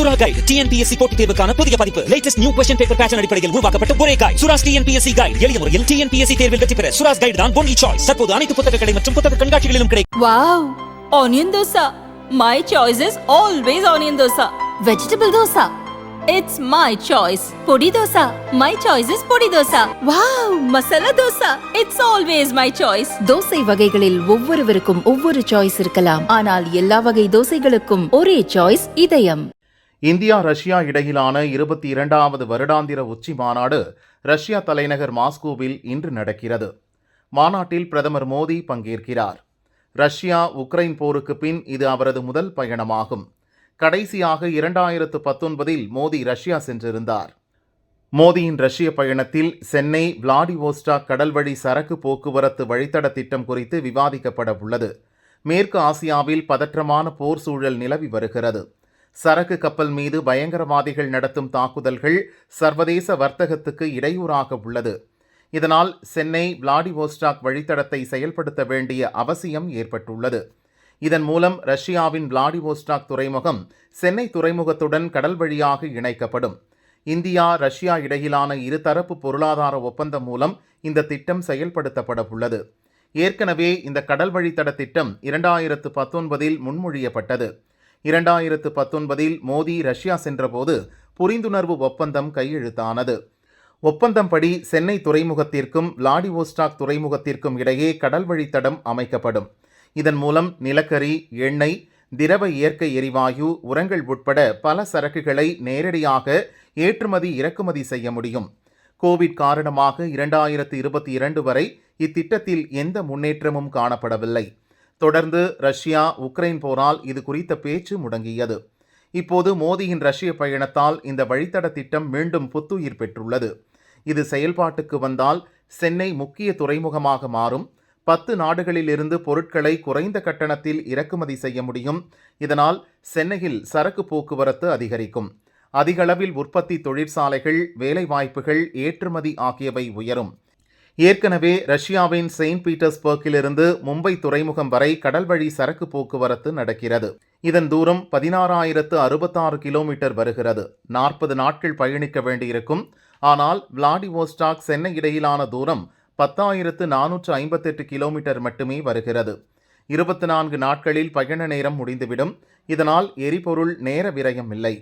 சுரா guide TNPSC போட்டித் தேர்வுக்கான புதிய பதிப்பு latest new question paper pattern அடிப்படையில் உருவாக்கப்பட்ட ஒரே கைடு சுராஸ் டிஎன்பிஎஸ்சி கைடு எளிய முறையில் டிஎன்பிஎஸ்சி தேர்வில் வெற்றி பெற சுராஸ் கைடு தான் ஒன்லி சாய்ஸ் தற்போது அனைத்து புத்தக கடை மற்றும் புத்தக கண்காட்சிகளிலும் கிடைக்கும் Wow! Onion dosa. My choice is always onion dosa. Vegetable dosa. It's my choice. Podi dosa. My choice is podi dosa. Wow! Masala dosa. It's always my choice. Dosa வகைகளில் ஒவ்வொருவருக்கும் ஒவ்வொரு சாய்ஸ் இருக்கலாம் ஆனால் எல்லா வகை தோசைகளுக்கும் ஒரே சாய்ஸ் இதயம் இந்தியா ரஷ்யா இடையிலான இருபத்தி இரண்டாவது வருடாந்திர உச்சி மாநாடு ரஷ்யா தலைநகர் மாஸ்கோவில் இன்று நடக்கிறது. மாநாட்டில் பிரதமர் மோடி பங்கேற்கிறார். ரஷ்யா உக்ரைன் போருக்கு பின் இது அவரது முதல் பயணமாகும். கடைசியாக இரண்டாயிரத்து பத்தொன்பதில் மோடி ரஷ்யா சென்றிருந்தார். மோடியின் ரஷ்ய பயணத்தில் சென்னை விளாடிவோஸ்டாக் கடல்வழி சரக்கு போக்குவரத்து வழித்தட திட்டம் குறித்து விவாதிக்கப்பட உள்ளது. மேற்கு ஆசியாவில் பதற்றமான போர் சூழல் நிலவி வருகிறது. சரக்கு கப்பல் மீது பயங்கரவாதிகள் நடத்தும் தாக்குதல்கள் சர்வதேச வர்த்தகத்துக்கு இடையூறாக உள்ளது. இதனால் சென்னை விளாடிவோஸ்டாக் வழித்தடத்தை செயல்படுத்த வேண்டிய அவசியம் ஏற்பட்டுள்ளது. இதன் மூலம் ரஷ்யாவின் விளாடிவோஸ்டாக் துறைமுகம் சென்னை துறைமுகத்துடன் கடல் வழியாக இணைக்கப்படும். இந்தியா ரஷ்யா இடையிலான இருதரப்பு பொருளாதார ஒப்பந்தம் மூலம் இந்த திட்டம் செயல்படுத்தப்பட உள்ளது. ஏற்கனவே இந்த கடல் வழித்தட திட்டம் இரண்டாயிரத்து பத்தொன்பதில் முன்மொழியப்பட்டது. இரண்டாயிரத்து பத்தொன்பதில் மோடி ரஷ்யா சென்றபோது புரிந்துணர்வு ஒப்பந்தம் கையெழுத்தானது. ஒப்பந்தம்படி சென்னை துறைமுகத்திற்கும் விளாடிவோஸ்டாக் துறைமுகத்திற்கும் இடையே கடல் வழித்தடம் அமைக்கப்படும். இதன் மூலம் நிலக்கரி எண்ணெய் திரவ இயற்கை எரிவாயு உரங்கள் உட்பட பல சரக்குகளை நேரடியாக ஏற்றுமதி இறக்குமதி செய்ய முடியும். கோவிட் காரணமாக இரண்டாயிரத்து இருபத்தி இரண்டு வரை இத்திட்டத்தில் எந்த முன்னேற்றமும் காணப்படவில்லை. தொடர்ந்து ரஷ்யா உக்ரைன் போரால் இது குறித்த பேச்சு முடங்கியது. இப்போது மோடியின் ரஷ்ய பயணத்தால் இந்த வழித்தட திட்டம் மீண்டும் புத்துயிர் பெற்றுள்ளது. இது செயல்பாட்டுக்கு வந்தால் சென்னை முக்கிய துறைமுகமாக மாறும். பத்து நாடுகளிலிருந்து பொருட்களை குறைந்த கட்டணத்தில் இறக்குமதி செய்ய முடியும். இதனால் சென்னையில் சரக்கு போக்குவரத்து அதிகரிக்கும். அதிகளவில் உற்பத்தி தொழிற்சாலைகள் வேலைவாய்ப்புகள் ஏற்றுமதி ஆகியவை உயரும். ஏற்கனவே ரஷ்யாவின் செயின்ட் பீட்டர்ஸ்பர்க்கிலிருந்து மும்பை துறைமுகம் வரை கடல்வழி சரக்கு போக்குவரத்து நடக்கிறது. இதன் தூரம் பதினாறாயிரத்து அறுபத்தாறு கிலோமீட்டர் வருகிறது. நாற்பது நாட்கள் பயணிக்க வேண்டியிருக்கும். ஆனால் விளாடிவோஸ்டாக் சென்னை இடையிலான தூரம் பத்தாயிரத்து நானூற்று ஐம்பத்தெட்டு கிலோமீட்டர் மட்டுமே வருகிறது. இருபத்தி நான்கு நாட்களில் பயண நேரம் முடிந்துவிடும். இதனால் எரிபொருள் நேர விரயம் இல்லை.